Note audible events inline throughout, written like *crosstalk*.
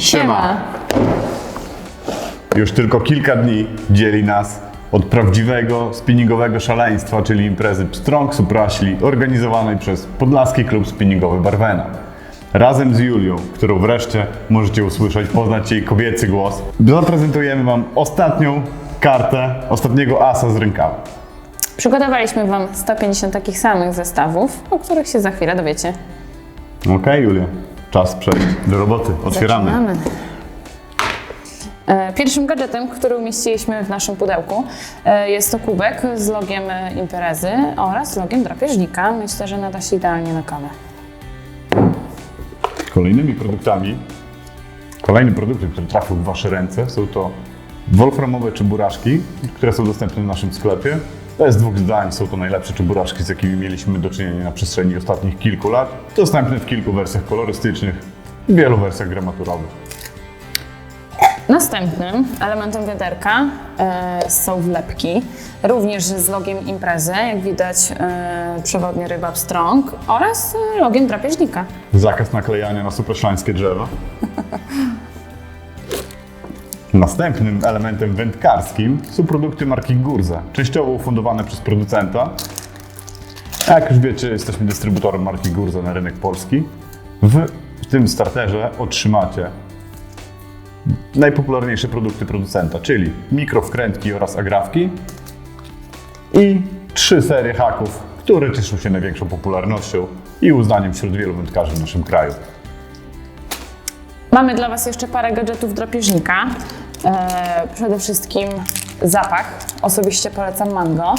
Siema. Już tylko kilka dni dzieli nas od prawdziwego spinningowego szaleństwa, czyli imprezy Pstrąg Supraśli, organizowanej przez Podlaski Klub Spinningowy Barwena. Razem z Julią, którą wreszcie możecie usłyszeć, poznać jej kobiecy głos, zaprezentujemy Wam ostatnią kartę, ostatniego asa z rękawa. Przygotowaliśmy Wam 150 takich samych zestawów, o których się za chwilę dowiecie. Okej, Julia, czas przejść do roboty. Otwieramy. Zaczynamy. E, Pierwszym gadżetem, który umieściliśmy w naszym pudełku, e, jest to kubek z logiem imprezy oraz logiem drapieżnika. Myślę, że nada się idealnie na kawę. Kolejnymi produktami, kolejnym produktem, który trafił w Wasze ręce są to wolframowe czeburaczki, które są dostępne w naszym sklepie. Bez dwóch zdań są to najlepsze czeburaczki, z jakimi mieliśmy do czynienia na przestrzeni ostatnich kilku lat. Dostępne w kilku wersjach kolorystycznych i wielu wersjach gramaturowych. Następnym elementem wiaderka e, są wlepki, również z logiem imprezy, jak widać e, przewodnie ryba Strong oraz e, logiem drapieżnika. Zakaz naklejania na supraszlańskie drzewa. *laughs* Następnym elementem wędkarskim są produkty marki Gurza, częściowo ufundowane przez producenta. Jak już wiecie, jesteśmy dystrybutorem marki Gurza na rynek polski. W tym starterze otrzymacie najpopularniejsze produkty producenta, czyli mikrowkrętki oraz agrafki i trzy serie haków, które cieszą się największą popularnością i uznaniem wśród wielu wędkarzy w naszym kraju. Mamy dla Was jeszcze parę gadżetów drapieżnika. E, przede wszystkim zapach. Osobiście polecam mango.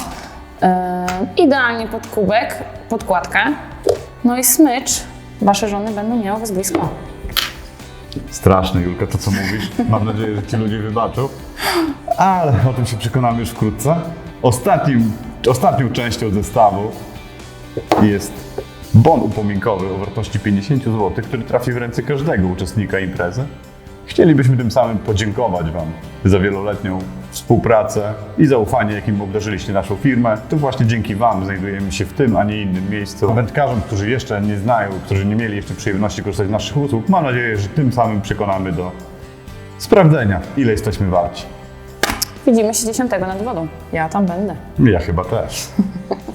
E, idealnie pod kubek, podkładkę. No i smycz. Wasze żony będą miały Was blisko. Straszne, Julka, to co mówisz. Mam nadzieję, że ci ludzie wybaczą. Ale o tym się przekonamy już wkrótce. Ostatnim, ostatnią częścią zestawu jest bon upominkowy o wartości 50 zł, który trafi w ręce każdego uczestnika imprezy. Chcielibyśmy tym samym podziękować Wam za wieloletnią współpracę i zaufanie, jakim obdarzyliście naszą firmę. To właśnie dzięki Wam znajdujemy się w tym, a nie innym miejscu. Wędkarzom, którzy jeszcze nie znają, którzy nie mieli jeszcze przyjemności korzystać z naszych usług, mam nadzieję, że tym samym przekonamy do sprawdzenia, ile jesteśmy warci. Widzimy się 10 nad wodą. Ja tam będę. Ja chyba też. *laughs*